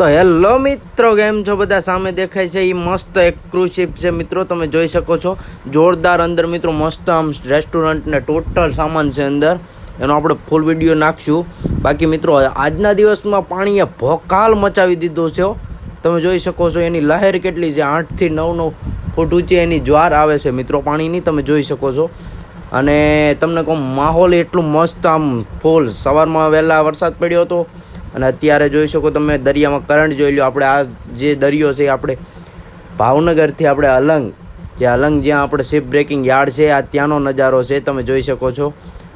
તો હેલો મિત્રો, કેમ છો બધા? સામે દેખાય છે એ મસ્ત એક ક્રૂઝ છે મિત્રો, તમે જોઈ શકો છો. જોરદાર અંદર મિત્રો મસ્ત આમ રેસ્ટોરન્ટને ટોટલ સામાન છે અંદર. એનો આપણે ફૂલ વીડિયો નાખશું. બાકી મિત્રો, આજના દિવસમાં પાણીએ ભોકાલ મચાવી દીધો છે તમે જોઈ શકો છો એની લહેર કેટલી છે. આઠથી નવ નવ ફૂટ ઊંચી એની જ્વાર આવે છે મિત્રો પાણીની, તમે જોઈ શકો છો. અને તમને કહું, માહોલ એટલું મસ્ત આમ ફૂલ સવારમાં વહેલા વરસાદ પડ્યો હતો. અને અત્યારે જોઈ શકો તમે દરિયામાં કરંટ જોઈ લો, આપણે આ જે દરિયો છે આપણે ભાવનગરથી આપણે અલંગ, જે અલંગ જ્યાં આપણે શિપ બ્રેકિંગ યાર્ડ છે, આ ત્યાંનો નજારો છે, તમે જોઈ શકો છો.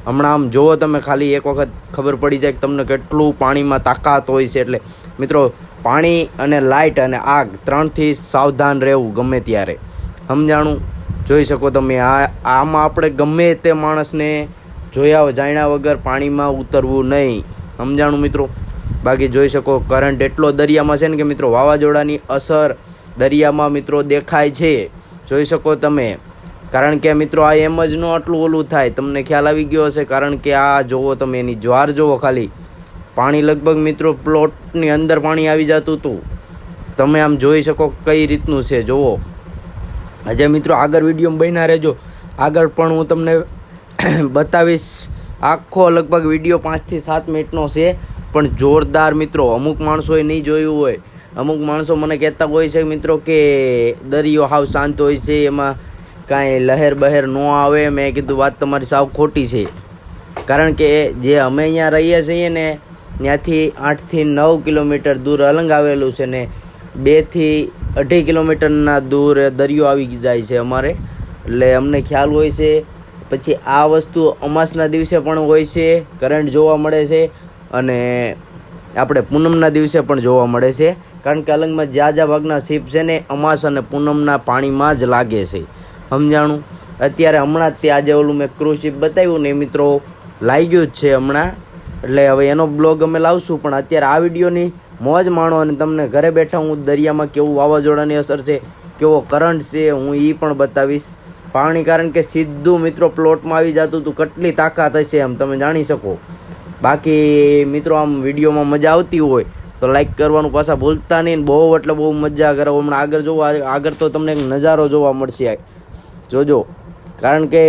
હમણાં આમ જુઓ તમે ખાલી, એક વખત ખબર પડી જાય કે તમને કેટલું પાણીમાં તાકાત હોય છે. એટલે મિત્રો, પાણી અને લાઇટ અને આગ ત્રણથી સાવધાન રહેવું ગમે ત્યારે. સમજાણું? જોઈ શકો તમે, આ, આમાં આપણે ગમે તે માણસને જોયા, જાણ્યા વગર પાણીમાં ઉતરવું નહીં. સમજાણું મિત્રો? બાકી જોઈ શકો કરંટ એટલો દરિયામાં છે ને કે મિત્રો વાવાઝોડાની અસર દરિયામાં મિત્રો દેખાય છે. જોઈ શકો તમે. કારણ કે મિત્રો આ એમ જ ન આટલું ઓલું થાય. તમને ખ્યાલ આવી ગયો હશે કારણ કે આ જોવો તમે, એની જ્વાર જોવો ખાલી. પાણી લગભગ મિત્રો પ્લોટની અંદર પાણી આવી જતું હતું. તમે આમ જોઈ શકો કઈ રીતનું છે, જોવો. હજે મિત્રો આગળ વીડિયો બન્યા રહેજો. આગળ પણ હું તમને બતાવીશ. આખો લગભગ વીડિયો પાંચથી સાત મિનિટનો છે. પણ જોરદાર મિત્રો, અમુક માણસોએ નહીં જોયું હોય. અમુક માણસો મને કહેતા હોય છે મિત્રો કે દરિયો હાવ શાંત હોય છે, એમાં કાંઈ લહેર બહેર ન આવે. મેં કીધું, વાત તમારી સાવ ખોટી છે. કારણ કે જે અમે અહીંયા રહીએ છીએ ને, ત્યાંથી આઠથી નવ કિલોમીટર દૂર અલંગ આવેલું છે ને, બેથી અઢી કિલોમીટરના દૂર દરિયો આવી જાય છે અમારે. એટલે અમને ખ્યાલ હોય છે. પછી આ વસ્તુ અમાસના દિવસે પણ હોય છે, કરંટ જોવા મળે છે. અને આપણે પૂનમના દિવસે પણ જોવા મળે છે. કારણ કે અલંગમાં જ્યાં જ્યાં ભાગના શિપ છે ને, અમાસ અને પૂનમના પાણીમાં જ લાગે છે. સમજાણું? અત્યારે હમણાં જ તે આજે ઓલું મેં શિપ બતાવ્યું ને મિત્રો લાગ્યું જ છે હમણાં. એટલે હવે એનો બ્લોગ અમે લાવશું, પણ અત્યારે આ વિડીયોની મોજ માણો અને તમને ઘરે બેઠા હું દરિયામાં કેવું વાવાઝોડાની અસર છે, કેવો કરંટ છે, હું એ પણ બતાવીશ. પાણી કારણ કે સીધું મિત્રો પ્લોટમાં આવી જતું હતું કેટલી તાકાત હશે એમ તમે જાણી શકો. બાકી મિત્રો, આમ વિડીયોમાં મજા આવતી હોય તો લાઈક કરવાનું પાછા ભૂલતા નહીં બહુ, એટલે બહુ મજા કરો. હમણાં આગળ જોવા, આગળ તો તમને એક નજારો જોવા મળશે જોજો. કારણ કે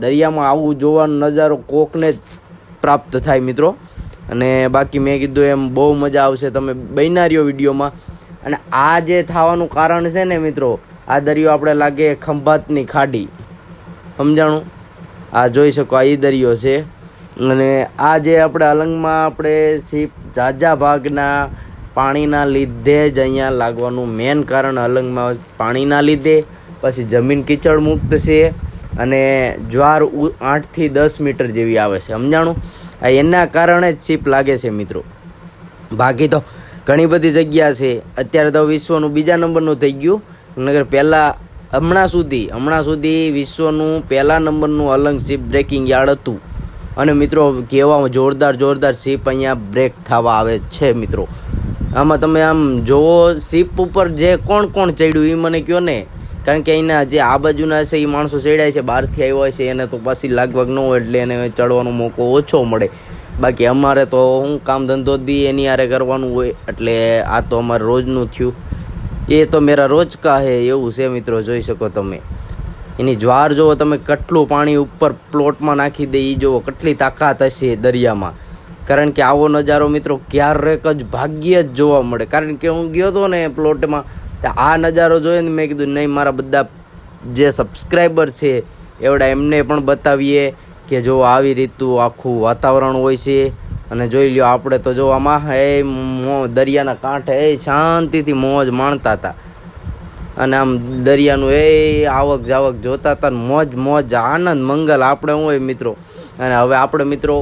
દરિયામાં આવું જોવાનો નજારો કોકને જ પ્રાપ્ત થાય મિત્રો. અને બાકી મેં કીધું એમ બહુ મજા આવશે તમે બન્યા વિડીયોમાં. અને આ જે થવાનું કારણ છે ને મિત્રો, આ દરિયો આપણે લાગે ખંભાતની ખાડી. સમજાણું? આ જોઈ શકો, આ એ દરિયો છે. અને આ જે આપણે અલંગમાં આપણે સીપ ઝાઝા ભાગના પાણીના લીધે જ અહીંયા લાગવાનું મેન કારણ અલંગમાં પાણીના લીધે. પછી જમીન કીચડ મુક્ત છે અને જ્વાર આઠથી દસ મીટર જેવી આવે છે. સમજાણું? આ એના કારણે જ સીપ લાગે છે મિત્રો. બાકી તો ઘણી બધી જગ્યા છે. અત્યારે તો વિશ્વનું બીજા નંબરનું થઈ ગયું. નગર પહેલાં હમણાં સુધી હમણાં સુધી વિશ્વનું પહેલા નંબરનું અલંગ સીપ બ્રેકિંગ યાર્ડ હતું. અને મિત્રો કેવા જોરદાર જોરદાર શિપ અહીંયા બ્રેક થવા આવે છે મિત્રો. આમાં તમે આમ જોવો શિપ ઉપર જે કોણ કોણ ચડ્યું એ મને કહો ને. કારણ કે અહીંના જે આ બાજુના છે એ માણસો ચડ્યા છે, બહારથી આવ્યા છે, એને તો પાછી લાગવાગ ન હોય એટલે એને ચડવાનો મોકો ઓછો મળે. બાકી અમારે તો હું કામ ધંધો દી એની આરે કરવાનું હોય, એટલે આ તો અમારે રોજનું થયું. એ તો મેરા રોજ કા હે, એવું છે મિત્રો, જોઈ શકો તમે. એની જ્વાર જુઓ તમે, કેટલું પાણી ઉપર પ્લોટમાં નાખી દે એ જુઓ, કેટલી તાકાત હશે દરિયામાં. કારણ કે આવો નજારો મિત્રો ક્યારેક જ ભાગ્યે જ જોવા મળે. કારણ કે હું ગયો હતો ને પ્લોટમાં, તો આ નજારો જોઈએ ને મેં કીધું, નહીં, મારા બધા જે સબસ્ક્રાઈબર છે, એવડા એમને પણ બતાવીએ કે જો આવી રીતનું આખું વાતાવરણ હોય છે. અને જોઈ લ્યો, આપણે તો જો આમાં હે દરિયાના કાંઠે, એ શાંતિથી મોજ માણતા હતા. અને આમ દરિયાનું એ આવક જાવક જોતા હતા મોજ મોજ, આનંદ, મંગલ આપણે હું હોય મિત્રો. અને હવે આપણે મિત્રો,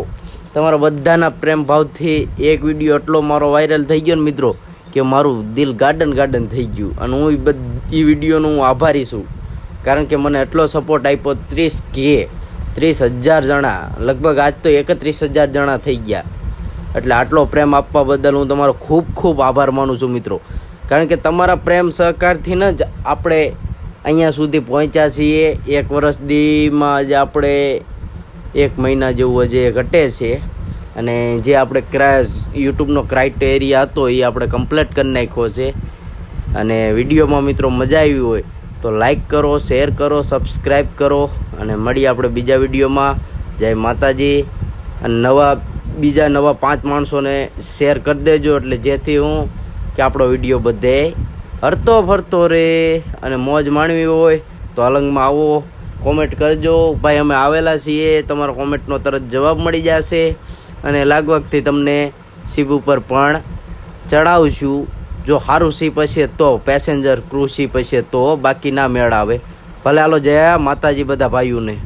તમારા બધાના પ્રેમ ભાવથી એક વીડિયો એટલો મારો વાયરલ થઈ ગયો ને મિત્રો, કે મારું દિલ ગાર્ડન ગાર્ડન થઈ ગયું. અને હું એ બધી વિડીયોનો હું આભારી છું. કારણ કે મને એટલો સપોર્ટ આપ્યો, ત્રીસ કે ત્રીસ હજાર જણા, લગભગ આજ તો એકત્રીસ હજાર જણા થઈ ગયા. એટલે આટલો પ્રેમ આપવા બદલ હું તમારો ખૂબ ખૂબ આભાર માનું છું મિત્રો. કારણ કે તમારા પ્રેમ સહકારથી જ આપણે અહીંયા સુધી પહોંચ્યા છીએ. એક વર્ષ દીમાં જ આપણે એક મહિના જેવું હજી ઘટે છે. અને જે આપણે ક્રા યુટ્યુબનો ક્રાઇટેરિયા હતો એ આપણે કમ્પ્લીટ કરી નાખ્યો છે. અને વિડીયોમાં મિત્રો મજા આવી હોય તો લાઈક કરો, શેર કરો સબસ્ક્રાઈબ કરો. અને મળીએ આપણે બીજા વિડીયોમાં. જય માતાજી. અને નવા, બીજા નવા પાંચ માણસોને શેર કરી દેજો. એટલે જેથી હું કે આપણો વીડિયો બધે હરતો ફરતો રહે અને મોજ માણવી હોય તો અલંગમાં આવો કોમેન્ટ કરજો. ભાઈ, અમે આવેલા છીએ. તમારો કોમેન્ટનો તરત જવાબ મળી જશે. અને લાગવગથી તમને શિપ ઉપર પણ ચડાવશું. જો સારું શિપ હશે તો પેસેન્જર ક્રૂ શીપ હશે તો બાકી ના મેળ આવે. ભલે હાલો જયા, માતાજી બધા ભાઈઓને.